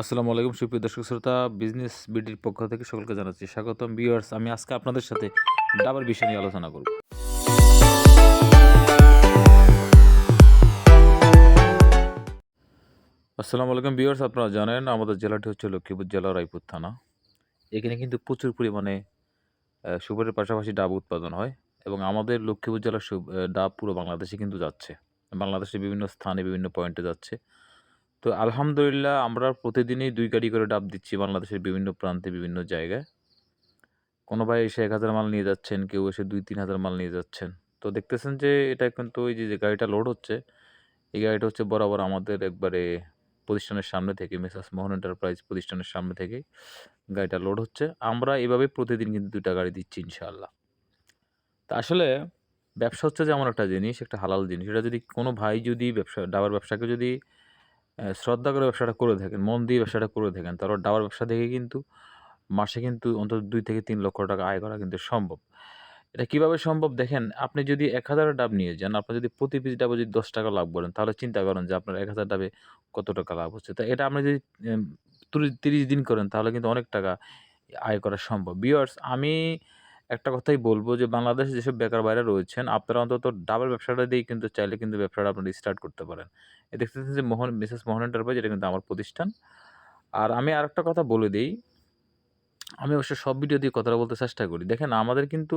আসসালামু আলাইকুম, সুপ্রিয় দর্শক শ্রোতা, বিজনেস বিডির পক্ষ থেকে সকলকে জানাচ্ছি স্বাগতম। ভিউয়ার্স, আমি আজকে আপনাদের সাথে ডাবার বিষয় নিয়ে আলোচনা করব। আসসালামু আলাইকুম ভিউয়ার্স, আপনারা জানেন আমাদের জেলাটি হচ্ছে লক্ষ্মীপুর জেলা, রায়পুর থানা। এখানে কিন্তু প্রচুর পরিমাণে সুপারের পাশাপাশি ডাব উৎপাদন হয় এবং আমাদের লক্ষ্মীপুর জেলার ডাব পুরো বাংলাদেশে কিন্তু যাচ্ছে। বাংলাদেশের বিভিন্ন স্থানে বিভিন্ন পয়েন্টে যাচ্ছে। তো আলহামদুলিল্লাহ আমরা প্রতিদিনই দুই গাড়ি করে ডাব দিচ্ছি বাংলাদেশের বিভিন্ন প্রান্তে বিভিন্ন জায়গায়। কোনো ভাই এসে এক হাজার মাল নিয়ে যাচ্ছেন, কেউ এসে দুই, তিন হাজার মাল নিয়ে যাচ্ছেন। তো দেখতেছেন যে এটা কিন্তু ওই যে যে গাড়িটা লোড হচ্ছে, এই গাড়িটা হচ্ছে বরাবর আমাদের একবারে প্রতিষ্ঠানের সামনে থেকে, মেসাস মোহন এন্টারপ্রাইজ প্রতিষ্ঠানের সামনে থেকে গাড়িটা লোড হচ্ছে। আমরা এভাবে প্রতিদিন কিন্তু দুইটা গাড়ি দিচ্ছি ইনশাআল্লাহ। তা আসলে ব্যবসা হচ্ছে যেমন একটা জিনিস, একটা হালাল জিনিস। এটা যদি কোনো ভাই যদি ব্যবসা, ডাবার ব্যবসাকে যদি শ্রদ্ধা করে ব্যবসাটা করে থাকেন, মন দিয়ে ব্যবসাটা করে থাকেন, তারপর ডাবার ব্যবসা থেকে কিন্তু মাসে কিন্তু অন্তত দুই থেকে তিন লক্ষ টাকা আয় করা কিন্তু সম্ভব। এটা কীভাবে সম্ভব? দেখেন, আপনি যদি এক হাজার ডাব নিয়ে যান, আপনি যদি প্রতি পিস ডাবে যদি দশ টাকা লাভ করেন, তাহলে চিন্তা করেন যে আপনার এক হাজার ডাবে কত টাকা লাভ হচ্ছে। তা এটা আপনি যদি তিরিশ দিন করেন, তাহলে কিন্তু অনেক টাকা আয় করা সম্ভব। বিয়ার্স আমি একটা কথাই বলব যে, বাংলাদেশে যেসব বেকার বাইরে রয়েছেন, আপনারা অন্তত ডাবল ব্যবসাটা দিয়ে কিন্তু চাইলে কিন্তু ব্যবসাটা আপনারা স্টার্ট করতে পারেন। এ দেখতেছেন যে, মোহন মিসেস মোহন এন্টারপ্রাইজ এটা কিন্তু আমার প্রতিষ্ঠান। আর আমি আরেকটা কথা বলে দিই, আমি অবশ্য সব ভিডিও দিয়ে কথাটা বলতে চেষ্টা করি। দেখেন, আমাদের কিন্তু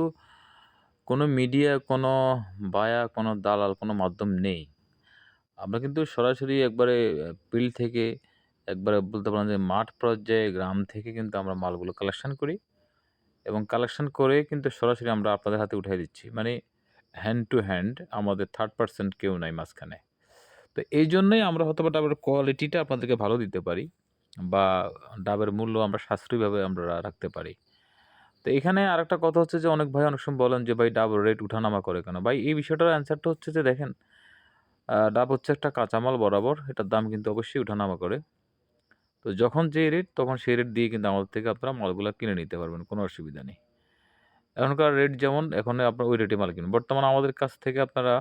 কোনো মিডিয়া কোনো বায়া কোনো দালাল, কোনো মাধ্যম নেই। আমরা কিন্তু সরাসরি একবারে ফিল্ড থেকে একবারে বলতে পারেন যে, মাঠ পর্যায়ে, গ্রাম থেকে কিন্তু আমরা মালগুলো কালেকশন করি। এবং কালেকশন করে কিন্তু সরাসরি আমরা আপনাদের হাতে উঠাই দিচ্ছি। মানে হ্যান্ড টু হ্যান্ড আমাদের থার্ড পার্সেন্ট কেউ নাই মাঝখানে। তো এই জন্যই আমরা হয়তো বা ডাবের কোয়ালিটিটা আপনাদেরকে ভালো দিতে পারি বা ডাবের মূল্য আমরা সাশ্রয়ীভাবে আমরা রাখতে পারি। তো এখানে আরেকটা কথা হচ্ছে যে অনেক ভাই অনেক সময় বলেন যে, ভাই ডাব রেট উঠানামা করে কেন? ভাই, এই বিষয়টার অ্যান্সারটা হচ্ছে যে, দেখেন ডাব হচ্ছে একটা কাঁচামাল বরাবর, এটার দাম কিন্তু অবশ্যই উঠানামা করে। তো যখন যে রেট তখন সেই রেট দিয়ে কিন্তু আমাদের থেকে আপনারা মালগুলো কিনে নিতে পারবেন, কোনো অসুবিধা নেই। এখনকার রেট যেমন এখন আপনার ওই রেটে মাল কিনুন বর্তমানে আমাদের কাছ থেকে আপনারা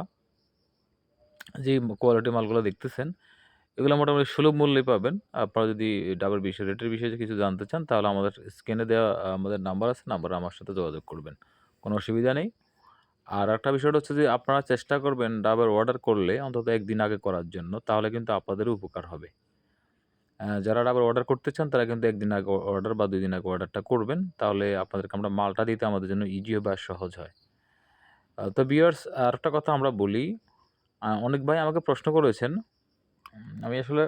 যে কোয়ালিটি মালগুলো দেখতেছেন, এগুলো মোটামুটি সুলভ মূল্যে পাবেন। আপনারা যদি ডাবল বিষয় রেটের বিষয়ে কিছু জানতে চান তাহলে আমাদের স্ক্রিনে দেওয়া, আমাদের নাম্বার আছে নাম্বারে আমার সাথে যোগাযোগ করবেন। কোনো অসুবিধা নেই। আর একটা বিষয়টা হচ্ছে যে আপনারা চেষ্টা করবেন ডাবের অর্ডার করলে অন্তত একদিন আগে করার জন্য, তাহলে কিন্তু আপনাদেরও উপকার হবে। যারা ডাবের অর্ডার করতে চান, তারা কিন্তু একদিন আগে অর্ডার বা দুই দিন আগে অর্ডারটা করবেন। তাহলে আপনাদেরকে আমরা মালটা দিতে আমাদের জন্য ইজি হবে আর সহজ হয়। তো বিয়ার্স আর একটা কথা আমরা বলি অনেক ভাই আমাকে প্রশ্ন করেছেন আমি আসলে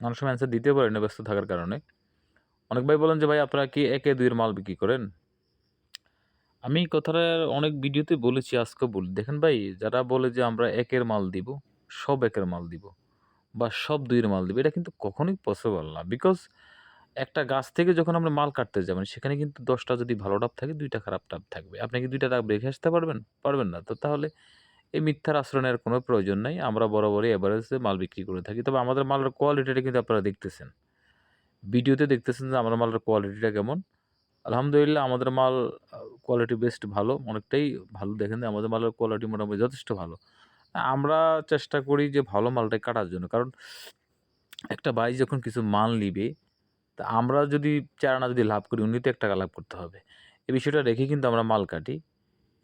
অনেক সময় অ্যান্সার দিতে পারি না ব্যস্ত থাকার কারণে। অনেক ভাই বলেন যে, ভাই, আপনারা কি একে দুইয়ের মাল বিক্রি করেন? আমি কথাটা অনেক ভিডিওতে বলেছি আজকে বলি। দেখেন ভাই, যারা বলে যে, আমরা একের মাল দিব, সব একের মাল দিব। বা সব দুইয়ের মাল দেবে, এটা কিন্তু কখনোই পসিবল না। বিকজ একটা গাছ থেকে যখন আমরা মাল কাটতে যাবেন সেখানে কিন্তু দশটা যদি ভালো ডাব থাকে, দুইটা খারাপ ডাব থাকবে। আপনি কি দুইটা ডাব রেখে আসতে পারবেন? পারবেন না। তো তাহলে এই মিথ্যার আশ্রয়ের কোনো প্রয়োজন নাই। আমরা বরাবরই এভারেজে মাল বিক্রি করে থাকি। তবে আমাদের মালের কোয়ালিটিটা কিন্তু আপনারা দেখতেছেন। ভিডিওতে দেখতেছেন যে আমার মালের কোয়ালিটিটা কেমন। আলহামদুলিল্লাহ, আমাদের মাল কোয়ালিটি বেস্ট ভালো। অনেকটাই ভালো। দেখেন আমাদের মালের কোয়ালিটি মোটামুটি যথেষ্ট ভালো। আমরা চেষ্টা করি যে ভালো মালটাই কাটার জন্য। কারণ একটা ভাই যখন কিছু মাল নিবে, তা আমরা যদি চার আনা যদি লাভ করি উনি তো এক টাকা লাভ করতে হবে। এই বিষয়টা রেখে কিন্তু আমরা মাল কাটি।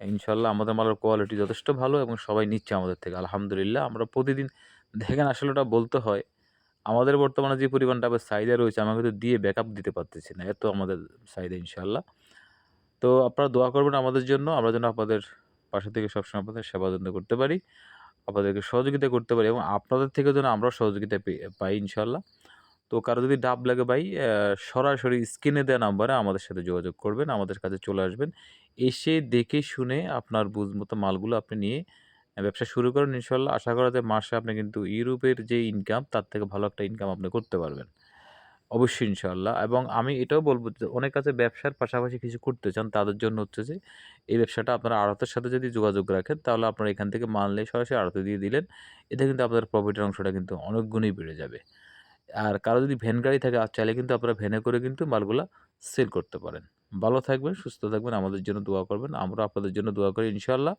ইনশাল্লাহ আমাদের মালের কোয়ালিটি যথেষ্ট ভালো এবং সবাই নিচ্ছে আমাদের থেকে। আলহামদুলিল্লাহ, আমরা প্রতিদিন দেখেন আসলে ওটা বলতে হয়, আমাদের বর্তমানে যে পরিমাণ ডাবের চাহিদা রয়েছে, আমাকে তো দিয়ে ব্যাকআপ দিতে পারতেছি না। এত আমাদের চাহিদা ইনশাল্লাহ। তো আপনারা দোয়া করবেন আমাদের জন্য। আমরা যেন আপনাদের পাশে থেকে সবসময় আপনাদের সেবা যত্ন করতে পারি। আপনাদেরকে সহযোগিতা করতে পারি এবং আপনাদের থেকে যেন আমরা সহযোগিতা পাই ইনশাল্লাহ তো কারও যদি ডাব লাগে ভাই সরাসরি স্ক্রিনে দেওয়া নাম্বারে আমাদের সাথে যোগাযোগ করবেন, আমাদের কাছে চলে আসবেন। এসে দেখে শুনে আপনার বুঝ মতো মালগুলো আপনি নিয়ে ব্যবসা শুরু করেন ইনশাল্লাহ আশা করা যায় মাসে আপনি কিন্তু ইউরোপের যে ইনকাম তার থেকে ভালো একটা ইনকাম আপনি করতে পারবেন। অবশ্যই ইনশাল্লাহ এবং আমি এটাও বলব যে, অনেক কাছে ব্যবসার পাশাপাশি কিছু করতে চান, তাদের জন্য হচ্ছে যে, এই ব্যবসাটা আপনারা আড়তের সাথে যদি যোগাযোগ রাখেন, তাহলে আপনারা এখান থেকে মাল নিয়ে সরাসরি আড়তে দিয়ে দিলেন, এতে কিন্তু আপনাদের প্রফিটের অংশটা কিন্তু অনেক গুণই বেড়ে যাবে। আর কারও যদি ভ্যান গাড়ি থাকে আর চাইলে কিন্তু আপনারা ভ্যানে করে কিন্তু মালগুলা সেল করতে পারেন। ভালো থাকবেন, সুস্থ থাকবেন, আমাদের জন্য দোয়া করবেন। আমরা আপনাদের জন্য দোয়া করি ইনশাল্লাহ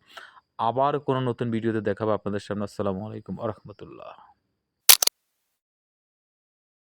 আবার কোনো নতুন ভিডিওতে দেখাবো আপনাদের সামনে। আসসালামু আলাইকুম আ রহমতুল্লাহ।